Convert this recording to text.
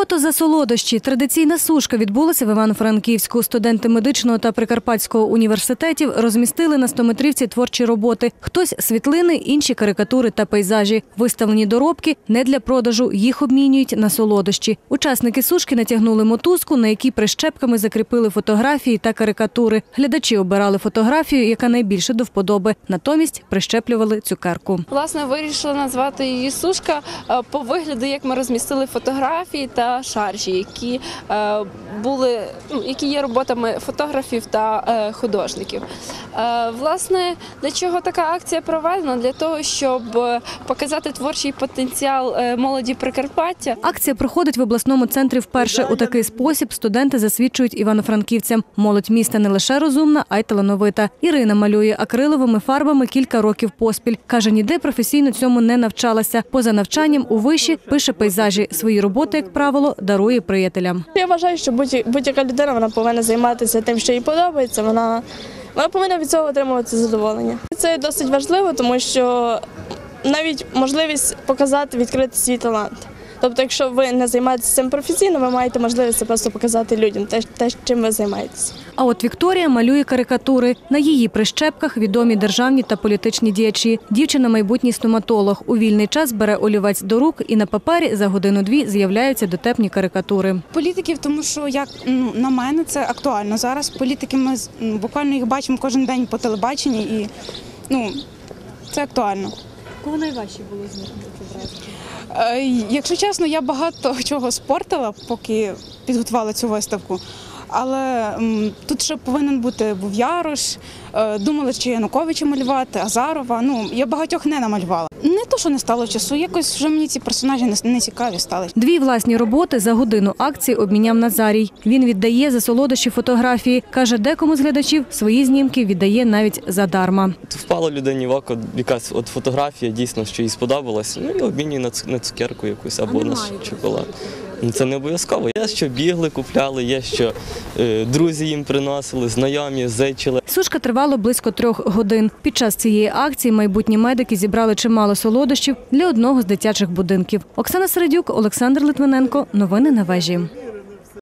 Фото за солодощі. Традиційна сушка відбулася в Івано-Франківську. Студенти медичного та Прикарпатського університетів розмістили на стометрівці творчі роботи. Хтось світлини, інші карикатури та пейзажі. Виставлені доробки не для продажу. Їх обмінюють на солодощі. Учасники сушки натягнули мотузку, на якій прищепками закріпили фотографії та карикатури. Глядачі обирали фотографію, яка найбільше до вподоби. Натомість прищеплювали цукерку. Власне, вирішила назвати її сушка е, по вигляду, як ми розмістили фотографії та шаржі, які е, були, ну, які є роботами фотографів та е, художників. Е, Власне, для чого така акція проведена? Для того, щоб показати творчий потенціал молоді Прикарпаття. Акція проходить в обласному центрі вперше. У такий спосіб студенти засвідчують івано-франківцям. Молодь міста не лише розумна, а й талановита. Ірина малює акриловими фарбами кілька років поспіль. Каже, ніде професійно цьому не навчалася. Поза навчанням у виші пише пейзажі. Свої роботи, як правило, дарує приятелям. Я вважаю, що будь- будь-яка людина вона повинна займатися тим, що їй подобається. Вона, вона повинна від цього отримувати задоволення. Це досить важливо, тому що навіть можливість показати, відкрити свій талант. Тобто, якщо ви не займаєтеся цим професійно, ви маєте можливість просто показати людям, те, те чим ви займаєтеся. А от Вікторія малює карикатури. На її прищепках відомі державні та політичні діячі. Дівчина майбутній стоматолог. У вільний час бере олівець до рук і на папері за годину-дві з'являються дотепні карикатури. політиків, тому що як ну, на мене це актуально зараз. Політики ми з- буквально їх бачимо кожен день по телебаченні, і ну це актуально. Кого найважче було з них? Е, Якщо чесно, я багато чого спортила, поки підготувала цю виставку. Але тут ще повинен бути був Ярош. е, Думали, чи Януковича малювати, Азарова. Ну я багатьох не намалювала. Що не стало часу, якось вже мені ці персонажі не, цікаві стали. Дві власні роботи за годину акції обміняв Назарій. Він віддає за солодощі фотографії. Каже, декому з глядачів свої знімки віддає навіть задарма. Впала людині в око якась от фотографія, дійсно, що їй сподобалась. Ну і обмінює на, цукерку якусь або на шоколад. Ну, Це не обов'язково. Є, що бігли, купляли, є, що е, друзі їм приносили, знайомі, зичили. Сушка тривала близько трьох годин. Під час цієї акції майбутні медики зібрали чимало солодощів для одного з дитячих будинків. Оксана Середюк, Олександр Литвиненко. Новини на вежі.